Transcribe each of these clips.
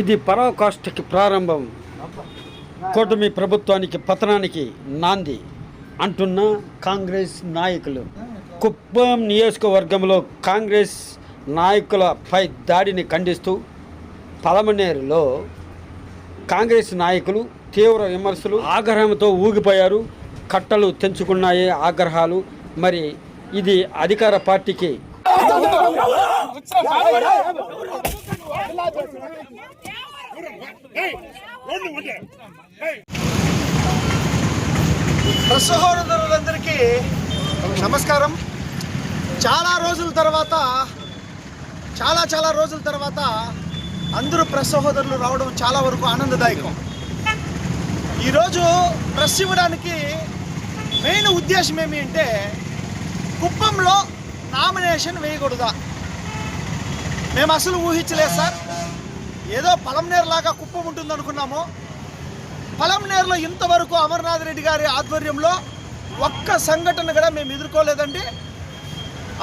ఇది పరాకాష్ఠకి ప్రారంభం. కూటమి ప్రభుత్వానికి పతనానికి నాంది అంటున్న కాంగ్రెస్ నాయకులు. కుప్పం నియోజకవర్గంలో కాంగ్రెస్ నాయకులపై దాడిని ఖండిస్తూ పలమనేరులో కాంగ్రెస్ నాయకులు తీవ్ర విమర్శలు ఆగ్రహంతో ఊగిపోయారు. కట్టలు తెంచుకున్నాయి ఆగ్రహాలు. మరి ఇది అధికార పార్టీకి సహోదరులందరికీ నమస్కారం. చాలా రోజుల తర్వాత చాలా చాలా రోజుల తర్వాత అందరూ ప్రెస్ సహోదరులు రావడం చాలా వరకు ఆనందదాయకం. ఈరోజు ప్రెస్ ఇవ్వడానికి మెయిన్ ఉద్దేశం ఏమి అంటే కుప్పంలో నామినేషన్ వేయకూడదా? మేము అసలు ఊహించలేదు సార్. ఏదో పలంనేరులాగా కుప్పం ఉంటుంది అనుకున్నాము పలంనేరులో ఇంతవరకు అమర్నాథ్ రెడ్డి గారి ఆధ్వర్యంలో ఒక్క సంఘటన కూడా మేము ఎదుర్కోలేదండి.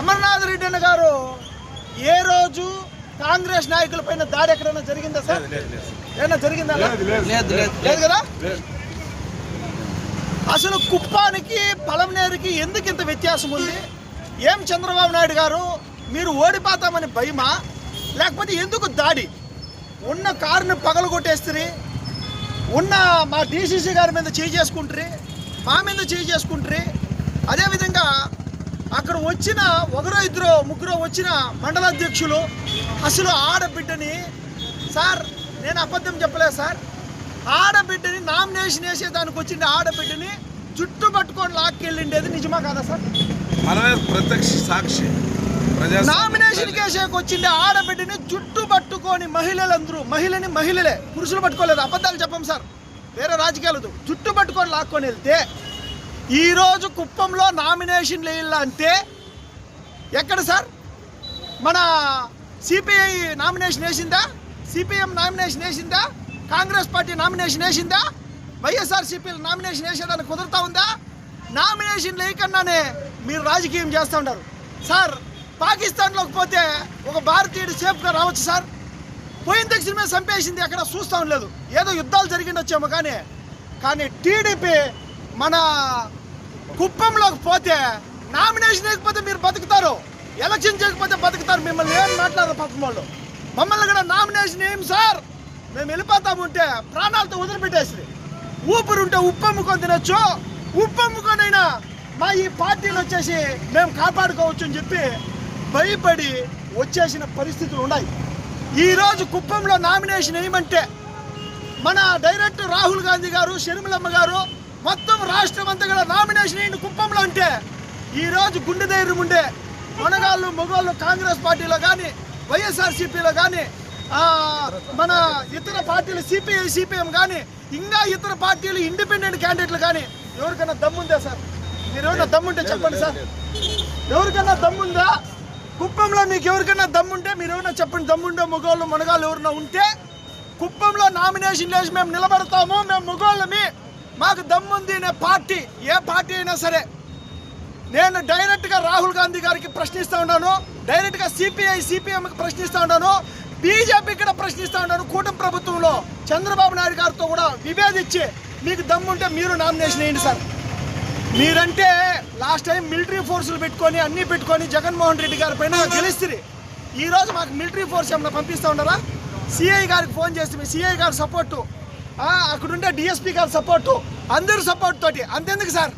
అమర్నాథ్ రెడ్డి అన్న గారు ఏ రోజు కాంగ్రెస్ నాయకుల పైన దాడి ఎక్కడైనా జరిగిందా సార్? ఏమైనా జరిగిందా? లేదు లేదు కదా? అసలు కుప్పానికి పలంనేరుకి ఎందుకు ఇంత వ్యత్యాసం ఉంది? ఏం చంద్రబాబు నాయుడు గారు మీరు ఓడిపోతామని భయమా? లేకపోతే ఎందుకు దాడి? ఉన్న కారుని పగలగొట్టేస్తుంది ఉన్న మా డీసీసీ గారి మీద చేయి చేసుకుంటారు. మా మీద చేయి చేసుకుంటారు. అదేవిధంగా అక్కడ వచ్చిన ఒకరో ఇద్దరు ముగ్గురు వచ్చిన మండల అధ్యక్షులు అసలు ఆడబిడ్డని సార్ నేను అబద్ధం చెప్పలేదు సార్. ఆడబిడ్డని నామినేషన్ వేసేదానికి వచ్చింది ఆడబిడ్డని జుట్టు పట్టుకొని లాక్కెళ్ళిండేది నిజమా కదా సార్? మనమే ప్రత్యక్ష సాక్షి. నామినేషన్ కేసేకి వచ్చింది ఆడబిడ్డని జుట్టు పట్టుకొని మహిళలందరూ. మహిళని మహిళలే. పురుషులు పట్టుకోలేదు. అబద్ధాలు చెప్పం సార్. వేరే రాజకీయాలు జుట్టు పట్టుకొని లాక్కొని వెళ్తే ఈరోజు కుప్పంలో నామినేషన్ వేయాలంటే ఎక్కడ సార్? మన సిపిఐ నామినేషన్ వేసిందా? సిపిఎం నామినేషన్ వేసిందా? కాంగ్రెస్ పార్టీ నామినేషన్ వేసిందా? వైఎస్ఆర్సీపీ నామినేషన్ వేసేదానికి కుదురుతా ఉందా? నామినేషన్ లేకుండానే మీరు రాజకీయం చేస్తూ ఉంటారు సార్ పాకిస్తాన్లోకి పోతే ఒక భారతీయుడు సేఫ్గా రావచ్చు సార్? పోయిన తక్షణమే చంపేసింది అక్కడ చూస్తాం లేదు. ఏదో యుద్ధాలు జరిగిండొచ్చేమో కానీ కానీ టీడీపీ మన కుప్పంలోకి పోతే నామినేషన్ లేకపోతే మీరు బతుకుతారు. ఎలక్షన్ చేయకపోతే బతుకుతారు. మిమ్మల్ని ఏం మాట్లాడరు పాపం వాళ్ళు. మమ్మల్ని కూడా నామినేషన్ ఏం సార్? మేము వెళ్ళిపోతాముంటే ప్రాణాలతో వదిలిపెట్టేసింది. ఊపిరి ఉంటే ఉప్పు తినొచ్చు. ఉప్పమ్ముకొనైనా మా ఈ పార్టీలు వచ్చేసి మేము కాపాడుకోవచ్చు అని చెప్పి భయపడి వచ్చేసిన పరిస్థితులు ఉన్నాయి. ఈరోజు కుప్పంలో నామినేషన్ వేయమంటే మన డైరెక్టర్ రాహుల్ గాంధీ గారు షర్మిలమ్మ గారు మొత్తం రాష్ట్రం అంతా కూడా నామినేషన్ అయింది కుప్పంలో అంటే. ఈరోజు గుండె ధైర్యం ఉండే మనగాళ్ళు మగవాళ్ళు కాంగ్రెస్ పార్టీలో కానీ వైఎస్ఆర్సీపీలో కానీ మన ఇతర పార్టీలు సిపిఐ సిపిఎం కానీ ఇంకా ఇతర పార్టీలు ఇండిపెండెంట్ క్యాండిడేట్లు కానీ ఎవరికైనా దమ్ముందా సార్? మీరు ఎవరైనా దమ్ముంటే చెప్పండి సార్. ఎవరికైనా దమ్ముందా? కుప్పంలో మీకు ఎవరికైనా దమ్ముంటే మీరు ఎవరైనా చెప్పండి దమ్ముండే మగవాళ్ళు మునగాళ్ళు ఎవరైనా ఉంటే కుప్పంలో నామినేషన్ వేసి మేము నిలబడతాము మేము మొగోళ్ళమి. మాకు దమ్ముంది అనే పార్టీ ఏ పార్టీ అయినా సరే. నేను డైరెక్ట్గా రాహుల్ గాంధీ గారికి ప్రశ్నిస్తూ ఉన్నాను డైరెక్ట్గా సిపిఐ సిపిఎంకి ప్రశ్నిస్తూ ఉన్నాను బీజేపీ కూడా ప్రశ్నిస్తూ ఉన్నాను కూటమి ప్రభుత్వంలో. చంద్రబాబు నాయుడు గారితో కూడా విభేదించి మీకు దమ్ముంటే మీరు నామినేషన్ వేయండి సార్. మీరంటే లాస్ట్ టైం మిలిటరీ ఫోర్సులు పెట్టుకొని అన్నీ పెట్టుకొని జగన్మోహన్ రెడ్డి గారి పైన గెలిస్తుంది ఈ రోజు మాకు మిలిటరీ ఫోర్స్ ఏమైనా పంపిస్తూ ఉన్నారా? సిఐ గారికి ఫోన్ చేస్తే సిఐ గారి సపోర్టు అక్కడుండే డిఎస్పీ గారి సపోర్టు అందరు సపోర్ట్ తోటి. అంతెందుకు సార్?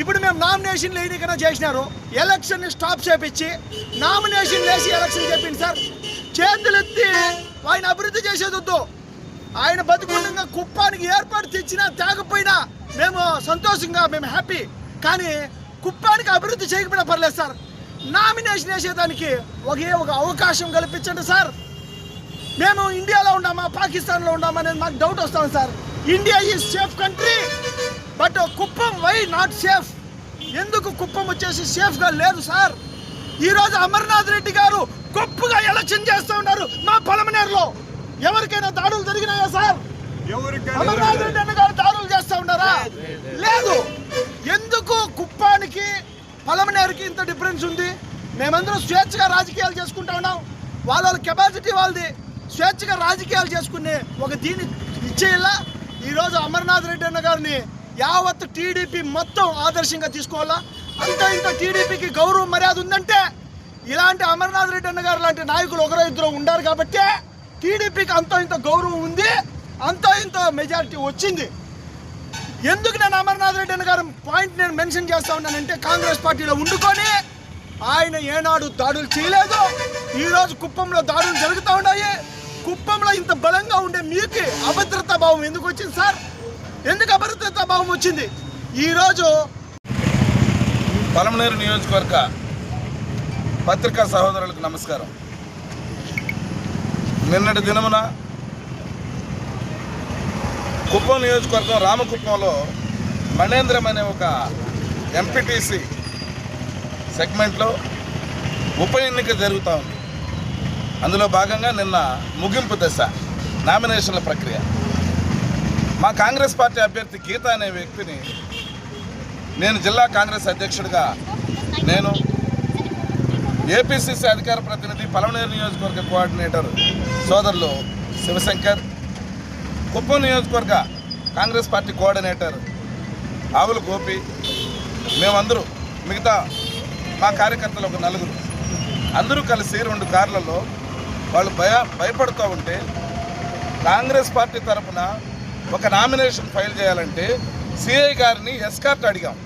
ఇప్పుడు మేము నామినేషన్ లేనికన్నా చేసినారు ఎలక్షన్ స్టాప్ చేపించి నామినేషన్ వేసి ఎలక్షన్ చేపింది సార్. చేతులెత్తి ఆయన అభివృద్ధి చేసేది వద్దు ఆయన బతుకుండగా కుప్పానికి ఏర్పాటు తెచ్చినా తేకపోయినా మేము సంతోషంగా మేము హ్యాపీ కానీ కుప్పానికి అభివృద్ధి చేయకపోయినా పర్లేదు సార్. నామినేషన్ వేసేదానికి ఒకే ఒక అవకాశం కల్పించండి సార్. మేము ఇండియాలో ఉన్నామా పాకిస్తాన్లో ఉన్నామా అనేది మాకు డౌట్ వస్తాం sir. India is safe country but Kuppam why not safe ఎందుకు కుప్పం వచ్చేసి సేఫ్గా లేదు సార్? ఈరోజు అమర్నాథ్ రెడ్డి గారు గొప్పగా ఎలక్షన్ చేస్తూ ఉన్నారు మా పొలమనేరులో. ఎవరికైనా దాడులు జరిగినాయా సార్? అమర్నాథ్ రెడ్డి అన్న గారు దాడులు చేస్తూ ఉన్నారా? లేదు ఎందుకు కుప్పానికి పొలమనేరుకి ఇంత డిఫరెన్స్ ఉంది? మేమందరం స్వేచ్ఛగా రాజకీయాలు చేసుకుంటా ఉన్నాం. వాళ్ళ వాళ్ళ కెపాసిటీ వాళ్ళది. స్వేచ్ఛగా రాజకీయాలు చేసుకునే ఒక దీన్ని ఇచ్చేయాలా? ఈరోజు అమర్నాథ్ రెడ్డి అన్న గారిని యావత్ టీడీపీ మొత్తం ఆదర్శంగా తీసుకోవాలా? అంత ఇంత టీడీపీకి గౌరవం మర్యాద ఉందంటే ఇలాంటి అమర్నాథ్ రెడ్డి అన్న గారు లాంటి నాయకులు ఒకరో ఇద్దరు ఉండారు కాబట్టి టీడీపీకి అంత ఇంత గౌరవం ఉంది అంత ఇంత మెజారిటీ వచ్చింది. ఎందుకు నేను అమర్నాథ్ రెడ్డి అన్న గారు పాయింట్ నేను మెన్షన్ చేస్తా ఉన్నానంటే కాంగ్రెస్ పార్టీలో ఉండుకొని ఆయన ఏనాడు దాడులు చేయలేదు. ఈరోజు కుప్పంలో దాడులు జరుగుతూ ఉన్నాయి. కుప్పంలో ఇంత బలంగా ఉండే మీకు అభద్రతా భావం ఎందుకు వచ్చింది సార్? ఎందుకు అభద్రతా భావం వచ్చింది? ఈరోజు పలమనేరు నియోజకవర్గ పత్రికా సహోదరులకు నమస్కారం. నిన్నటి దినమున కుప్పం నియోజకవర్గం రామకుప్పంలో మణేంద్రం అనే ఒక ఎంపీటీసీ సెగ్మెంట్లో ఉప ఎన్నిక జరుగుతూ ఉంది. అందులో భాగంగా నిన్న ముగింపు దశ నామినేషన్ల ప్రక్రియ. మా కాంగ్రెస్ పార్టీ అభ్యర్థి గీత అనే వ్యక్తిని నేను జిల్లా కాంగ్రెస్ అధ్యక్షుడిగా నేను ఏపీసీసీ అధికార ప్రతినిధి పలమనేరు నియోజకవర్గ కోఆర్డినేటర్ సోదరులు శివశంకర్ కుప్పం నియోజకవర్గ కాంగ్రెస్ పార్టీ కోఆర్డినేటర్ ఆవుల గోపి మేమందరూ మిగతా మా కార్యకర్తలు ఒక నలుగురు. అందరూ కలిసి రెండు కార్లలో వాళ్ళు భయ భయపడుతూ ఉంటే కాంగ్రెస్ పార్టీ తరఫున ఒక నామినేషన్ ఫైల్ చేయాలంటే సిఐ గారిని ఎస్కార్ట్ అడిగాం.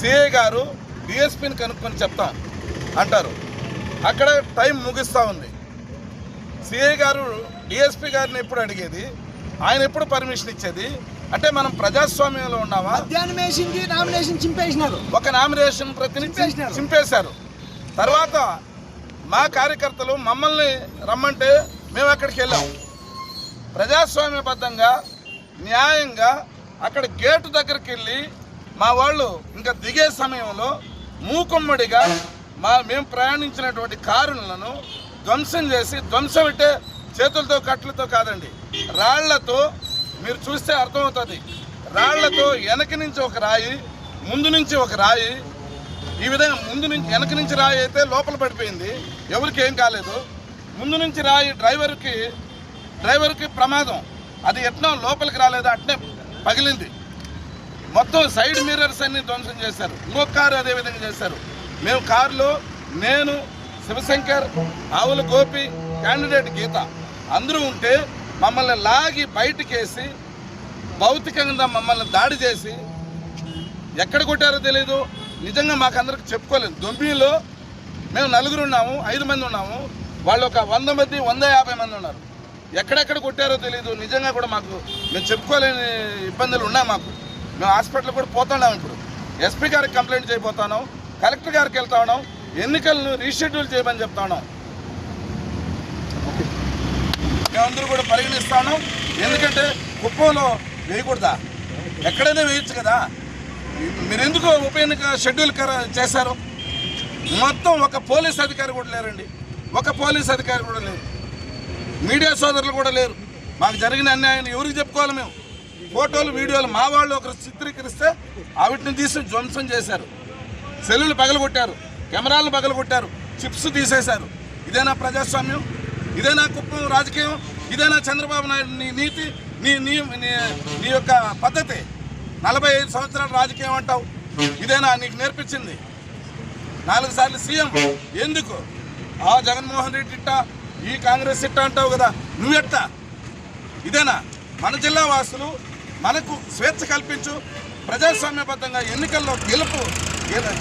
సిఐ గారు డిఎస్పీని కనుక్కొని చెప్తాం. అంటారు. అక్కడ టైం ముగిస్తూ ఉంది. సిఐ గారు డిఎస్పీ గారిని ఎప్పుడు అడిగేది? ఆయన ఎప్పుడు పర్మిషన్ ఇచ్చేది? అంటే మనం ప్రజాస్వామ్యంలో ఉన్నామా? వేసింది నామినేషన్ చింపేసినారు. ఒక నామినేషన్ ప్రతినిధి. చింపేశారు. తర్వాత మా కార్యకర్తలు మమ్మల్ని రమ్మంటే మేము అక్కడికి వెళ్ళాం. ప్రజాస్వామ్యబద్ధంగా న్యాయంగా అక్కడ గేటు దగ్గరికి వెళ్ళి మా వాళ్ళు ఇంకా దిగే సమయంలో మూకుమ్మడిగా మా మేము ప్రయాణించినటువంటి కారులను ధ్వంసం చేసి ధ్వంసం అంటే చేతులతో కట్లతో కాదండి. రాళ్ళతో మీరు చూస్తే అర్థమవుతుంది. రాళ్ళతో వెనక నుంచి ఒక రాయి ముందు నుంచి ఒక రాయి ఈ విధంగా ముందు నుంచి వెనక నుంచి రాయి అయితే లోపల పడిపోయింది. ఎవరికి ఏం కాలేదు. ముందు నుంచి రాయి డ్రైవర్కి డ్రైవర్కి ప్రమాదం. అది ఎట్లా లోపలికి రాలేదు అట్నే పగిలింది. మొత్తం సైడ్ మిర్రర్స్ అన్ని ధ్వంసం చేశారు. ఇంకొక కారు అదే విధంగా చేశారు. మేము కారులో నేను శివశంకర్ ఆవుల గోపి క్యాండిడేట్ గీత అందరూ ఉంటే మమ్మల్ని లాగి బయటికేసి భౌతికంగా మమ్మల్ని దాడి చేసి ఎక్కడ కొట్టారో తెలియదు నిజంగా మాకందరికి చెప్పుకోలేదు. దొంబిలో మేము నలుగురు ఉన్నాము ఐదు మంది ఉన్నాము. వాళ్ళు ఒక వంద మంది వంద యాభై మంది ఉన్నారు. ఎక్కడెక్కడ కొట్టారో తెలియదు నిజంగా కూడా మాకు మేము చెప్పుకోలేని ఇబ్బందులు ఉన్నాయి మాకు. మేము హాస్పిటల్ కూడా పోతున్నాం ఇప్పుడు. ఎస్పీ గారికి కంప్లైంట్ చేయబోతున్నాం. కలెక్టర్ గారికి వెళ్తా ఉన్నాం. ఎన్నికలను రీషెడ్యూల్ చేయమని చెప్తా ఉన్నాం. మేమందరూ కూడా పరిగణిస్తా ఉన్నాం. ఎందుకంటే కుప్పంలో వేయకూడదా? ఎక్కడైనా వేయచ్చు కదా? మీరు ఎందుకు ఉప ఎన్నిక షెడ్యూల్ కర- చేశారు? మొత్తం ఒక పోలీస్ అధికారి కూడా లేరండి. ఒక పోలీస్ అధికారి కూడా లేరు. మీడియా సోదరులు కూడా లేరు. మాకు జరిగిన అన్యాయాన్ని ఎవరికి చెప్పుకోవాలి మేము? ఫోటోలు వీడియోలు మా వాళ్ళు ఒకరు చిత్రీకరిస్తే ఆవిటిని తీసి ధ్వంసం చేశారు. సెల్లులు పగలగొట్టారు కెమెరాలు పగలగొట్టారు చిప్స్ తీసేశారు. ఇదేనా ప్రజాస్వామ్యం? ఇదేనా కుప్పం రాజకీయం? ఇదేనా చంద్రబాబు నాయుడు నీ నీతి నీ నీ నీ నీ యొక్క పద్ధతి? నలభై ఐదు సంవత్సరాలు రాజకీయం అంటావు. ఇదేనా నీకు నేర్పించింది? నాలుగు సార్లు సీఎం. ఎందుకు? ఆ జగన్మోహన్ రెడ్డి ఇట్టా? ఈ కాంగ్రెస్ ఇట్టా అంటావు కదా. నువ్వెట్టా? ఇదేనా? మన జిల్లా వాసులు మనకు స్వేచ్ఛ కల్పించు ప్రజాస్వామ్యబద్ధంగా ఎన్నికల్లో గెలుపు.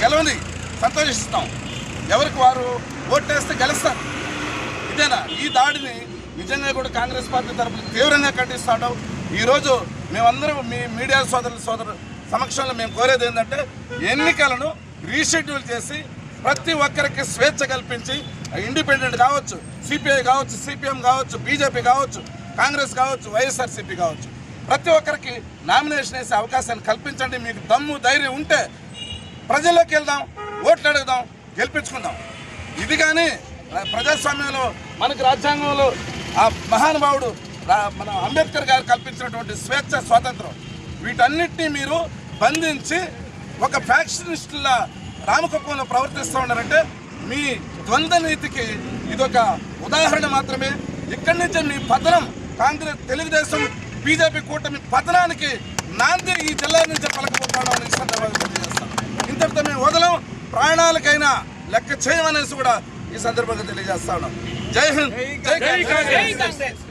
గెలవని సంతోషిస్తాం. ఎవరికి వారు ఓటేస్తే గెలుస్తారు. ఇదేనా? ఈ దాడిని నిజంగా కూడా కాంగ్రెస్ పార్టీ తరఫున తీవ్రంగా ఖండిస్తాడు ఈరోజు మేమందరం మీ మీడియా సోదరుల సోదరు సమక్షంలో మేము కోరేది ఏంటంటే ఎన్నికలను రీషెడ్యూల్ చేసి ప్రతి ఒక్కరికి స్వేచ్ఛ కల్పించి ఇండిపెండెంట్ కావచ్చు సిపిఐ కావచ్చు సిపిఎం కావచ్చు బీజేపీ కావచ్చు కాంగ్రెస్ కావచ్చు వైఎస్ఆర్సీపీ కావచ్చు. ప్రతి ఒక్కరికి నామినేషన్ వేసే అవకాశాన్ని కల్పించండి. మీకు దమ్ము ధైర్యం ఉంటే ప్రజల్లోకి వెళ్దాం ఓట్లు అడుగుదాం గెలిపించుకుందాం. ఇది కానీ ప్రజాస్వామ్యంలో మనకు రాజ్యాంగంలో ఆ మహానుభావుడు రా- మన అంబేద్కర్ గారు కల్పించినటువంటి స్వేచ్ఛ స్వాతంత్రం. వీటన్నిటినీ మీరు బంధించి ఒక ఫ్యాక్షనిస్టుల రామకుప్పంలో ప్రవర్తిస్తూ ఉన్నారంటే మీ ద్వంద్వ నీతికి ఇదొక ఉదాహరణ మాత్రమే. ఇక్కడి నుంచి మీ పతనం కాంగ్రెస్ తెలుగుదేశం బీజేపీ కూటమి పతనానికి నాంది ఈ జిల్లా నుంచి పలకపోతాను అని సందర్భంగా తెలియజేస్తాను ఇంతటితో మేము వదలం. ప్రాణాలకైనా లెక్క చేయమనేసి కూడా ఈ సందర్భంగా తెలియజేస్తా ఉన్నాం. జై హింద్. జై కాంగ్రెస్.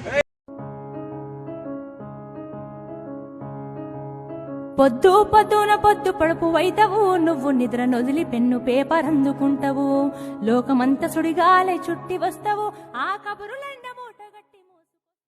పొద్దు పొద్దున పొద్దు పడుపు వైతవు నువ్వు నిద్ర నొదిలి పెన్ను పేపర్ అందుకుంటావు. లోకమంత సుడిగాలే చుట్టి వస్తావు. ఆ కబురులన్నీ